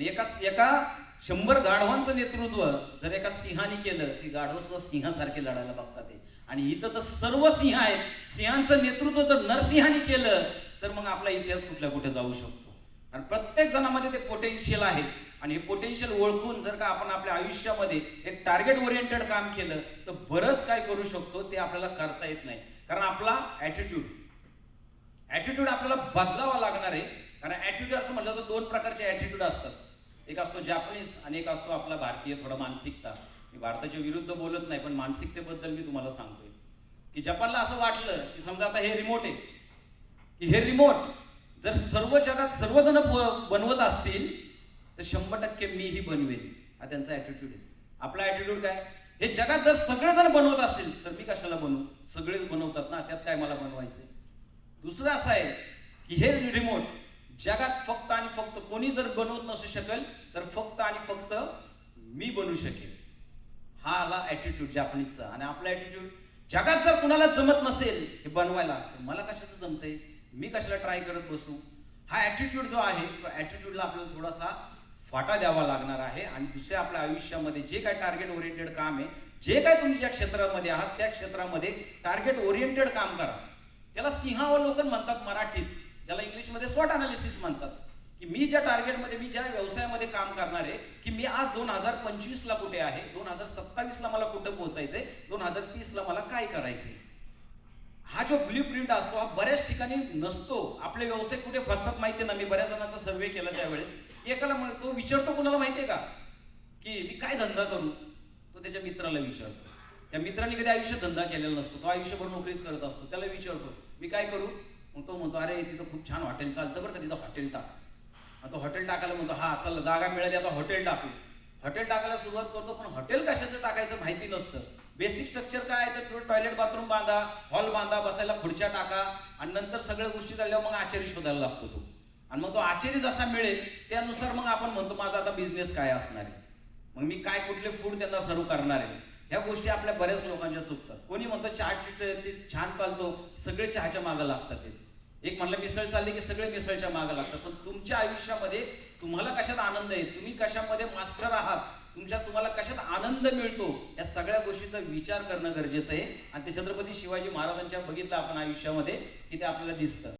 आणि एका एका शंभर गाढवांचं नेतृत्व जर एका सिंहाने केलं की गाढव सुद्धा सिंहासारखे लढायला बघतात ते. आणि इथं तर सर्व सिंह आहेत. सिंहांचं नेतृत्व जर नरसिंहाने केलं तर मग आपला इतिहास कुठल्या कुठे जाऊ शकतो? कारण प्रत्येक जणामध्ये ते पोटेन्शियल आहे. आणि हे पोटेन्शियल ओळखून जर का आपण आपल्या आयुष्यामध्ये एक टार्गेट ओरिएंटेड काम केलं तर बरंच काय करू शकतो ते आपल्याला करता येत नाही. कारण आपला ॲटिट्यूड ॲटिट्यूड आपल्याला बदलावा लागणार आहे. कारण ॲटिट्यूड असं म्हटलं तर दोन प्रकारचे ॲटिट्यूड असतात. एक असतो जॅपनीज आणि एक असतो आपला भारतीय थोडा मानसिकता. मी भारताच्या विरुद्ध बोलत नाही पण मानसिकतेबद्दल मी तुम्हाला सांगतोय. की जपानला असं वाटलं की समजा आता हे रिमोट आहे. की हे रिमोट जर सर्व जगात सर्वजण बनवत असतील तर शंभर टक्के मीही बनवेन हा त्यांचा ॲटिट्यूड आहे. आपला ॲटिट्यूड काय? हे जगात जर सगळेजण बनवत असेल तर मी कशाला बनवू? सगळेच बनवतात ना त्यात काय मला बनवायचं दुसरं असं आहे की हे रिमोट जगात फक्त आणि फक्त कोणी जर बनवत नसू शकेल तर फक्त आणि फक्त मी बनवू शकेल हा आला ॲटिट्यूड जापनीजचा आणि आपला ॲटिट्यूड जगात जर कुणाला जमत नसेल हे बनवायला मला कशाचं जमतंय? मी कशाला ट्राय करत बसू? हा ॲटिट्यूड जो आहे तो ॲटिट्यूडला आपल्याला थोडासा फाटा द्यावा लागणार आहे. आणि दुसऱ्या आपल्या आयुष्यामध्ये जे काय टार्गेट ओरिएंटेड काम आहे जे काय तुम्ही ज्या क्षेत्रामध्ये आहात त्या क्षेत्रामध्ये टार्गेट ओरिएंटेड काम करा. त्याला सिंहावलोकन म्हणतात मराठीत. ज्याला इंग्लिशमध्ये स्वॉट अनालिसिस म्हणतात. की मी ज्या टार्गेटमध्ये मी ज्या व्यवसायामध्ये काम करणार आहे की मी आज दोन हजार पंचवीसला कुठे आहे दोन हजार सत्तावीसला मला कुठं पोहोचायचंय दोन हजार तीसला मला काय करायचंय? हा जो ब्ल्यू प्रिंट असतो हा बऱ्याच ठिकाणी नसतो. आपले व्यवसाय कुठे फसतात माहिती ना मी बऱ्याच जणांचा सर्वे केला त्यावेळेस. एकाला तो विचारतो कुणाला माहितीये का? की मी काय धंदा करू? तो त्याच्या मित्राला विचारतो. त्या मित्राने कधी आयुष्य धंदा केलेला नसतो. तो आयुष्यभर नोकरीच करत असतो. त्याला विचारतो मी काय करू? मग तो म्हणतो अरे तिथं खूप छान हॉटेल चालतं बरं का तिथं हॉटेल टाक. तो हॉटेल टाकायला म्हणतो हा चला जागा मिळाली आता हॉटेल टाकू. हॉटेल टाकायला सुरुवात करतो पण हॉटेल कशाचं टाकायचं माहिती नसतं. बेसिक स्ट्रक्चर काय आहे तर टॉयलेट बाथरूम बांधा हॉल बांधा बसायला खुर्च्या टाका आणि नंतर सगळ्या गोष्टी झाल्यावर मग आचारी शोधायला लागतो तो. आणि मग तो आचारी जसा मिळेल त्यानुसार मग आपण म्हणतो माझा आता बिझनेस काय असणार आहे? मग मी काय कुठले फूड त्यांना सर्व करणार आहे? ह्या गोष्टी आपल्या बऱ्याच लोकांच्या चुकतात. कोणी म्हणतो चहाची ते छान चालतो सगळे चहाच्या मागं लागतात ते. एक म्हणलं मिसळ चालली की सगळे मिसळच्या मागं लागतात. पण तुमच्या आयुष्यामध्ये तुम्हाला कशात आनंद आहे? तुम्ही कशामध्ये मास्टर आहात? तुमच्या तुम्हाला कशात आनंद मिळतो? या सगळ्या गोष्टीचा विचार करणं गरजेचं आहे. आणि ते छत्रपती शिवाजी महाराजांच्या बघितलं आपण आयुष्यामध्ये की ते आपल्याला दिसतं.